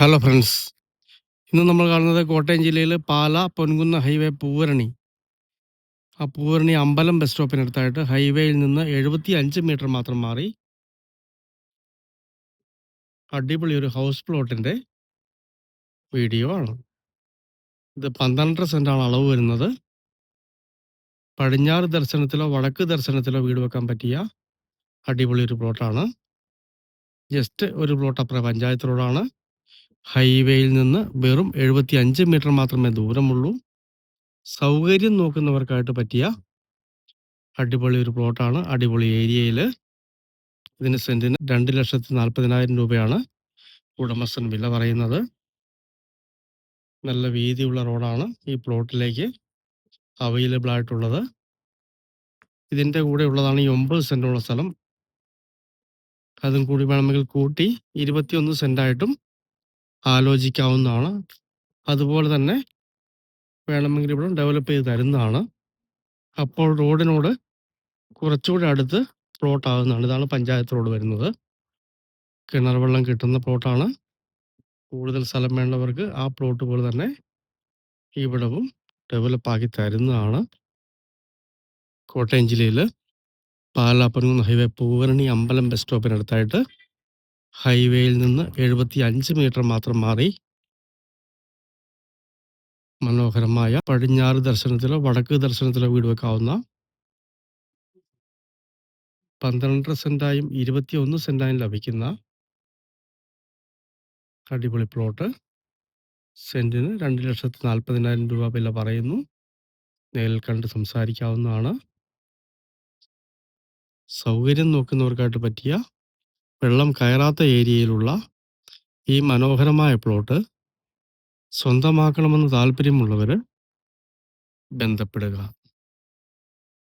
Hello friends ഇന്ന് നമ്മൾ കാണുന്നത് കോട്ടയം ജില്ലയിൽ പാല പൊൻകുന്ന ഹൈവേ പൂവരണി. ആ പൂവരണി അമ്പലം ബസ് സ്റ്റോപ്പിനടുത്തായിട്ട് ഹൈവേയിൽ നിന്ന് എഴുപത്തി അഞ്ച് മീറ്റർ മാത്രം മാറി. അടിപൊളി ഒരു ഹൗസ് പ്ലോട്ടിന്റെ വീഡിയോ ആണ്. ഇത് പന്ത്രണ്ടര സെന്റാണ് അളവ് വരുന്നത്. പടിഞ്ഞാറ് ദർശനത്തിലോ വടക്ക് ദർശനത്തിലോ വീട് വെക്കാൻ പറ്റിയ അടിപൊളി ഒരു പ്ലോട്ടാണ് ജസ്റ്റ് ഒരു പ്ലോട്ട് അപ്പുറം പഞ്ചായത്ത് റോഡാണ് ഹൈവേയിൽ നിന്ന് വെറും എഴുപത്തി അഞ്ച് മീറ്റർ മാത്രമേ ദൂരമുള്ളൂ. സൗകര്യം നോക്കുന്നവർക്കായിട്ട് പറ്റിയ അടിപൊളി ഒരു പ്ലോട്ടാണ്. അടിപൊളി ഏരിയയിൽ ഇതിന് സെന്റിന് രണ്ട് ലക്ഷത്തി നാൽപ്പതിനായിരം രൂപയാണ് ഉടമസ്ഥൻ വില പറയുന്നത്. നല്ല വീതിയുള്ള റോഡാണ് ഈ പ്ലോട്ടിലേക്ക് അവൈലബിൾ ആയിട്ടുള്ളത്. ഇതിന്റെ കൂടെ ഉള്ളതാണ് ഈ ഒമ്പത് സെന്റുള്ള സ്ഥലം. അതും കൂടി വേണമെങ്കിൽ കൂട്ടി ഇരുപത്തിയൊന്ന് സെന്റായിട്ടും ആലോചിക്കാവുന്നതാണ്. അതുപോലെ തന്നെ വേണമെങ്കിൽ ഇവിടെ ഡെവലപ്പ് ചെയ്ത് തരുന്നതാണ്. അപ്പോൾ റോഡിനോട് കുറച്ചുകൂടി അടുത്ത് പ്ലോട്ട് ആകുന്നതാണ് ഇതാണ് പഞ്ചായത്ത് റോഡ് വരുന്നത്. കിണർ വെള്ളം കിട്ടുന്ന പ്ലോട്ടാണ് കൂടുതൽ സ്ഥലം വേണ്ടവർക്ക് ആ പ്ലോട്ട് പോലെ തന്നെ ഇവിടവും ഡെവലപ്പ് ആക്കി തരുന്നതാണ്. കോട്ടയം ജില്ലയിൽ പാലാപ്പൻകുന്ന് ഹൈവേ പൂവരണി അമ്പലം ബസ് സ്റ്റോപ്പിനടുത്തായിട്ട് ഹൈവേയിൽ നിന്ന് എഴുപത്തി അഞ്ച് മീറ്റർ മാത്രം മാറി മനോഹരമായ പടിഞ്ഞാറ് ദർശനത്തിലോ വടക്ക് ദർശനത്തിലോ വീട് വെക്കാവുന്ന പന്ത്രണ്ടര സെന്റായും ഇരുപത്തി ഒന്ന് സെന്റായും ലഭിക്കുന്ന അടിപൊളി പ്ലോട്ട്. സെന്റിന് രണ്ട് ലക്ഷത്തി നാൽപ്പതിനായിരം രൂപ വില പറയുന്നു. നേരിൽ കണ്ട് സംസാരിക്കാവുന്നതാണ്. സൗകര്യം നോക്കുന്നവർക്കായിട്ട് പറ്റിയ വെള്ളം കയറാത്ത ഏരിയയിലുള്ള ഈ മനോഹരമായ പ്ലോട്ട് സ്വന്തമാക്കണമെന്ന് താല്പര്യമുള്ളവർ ബന്ധപ്പെടുക.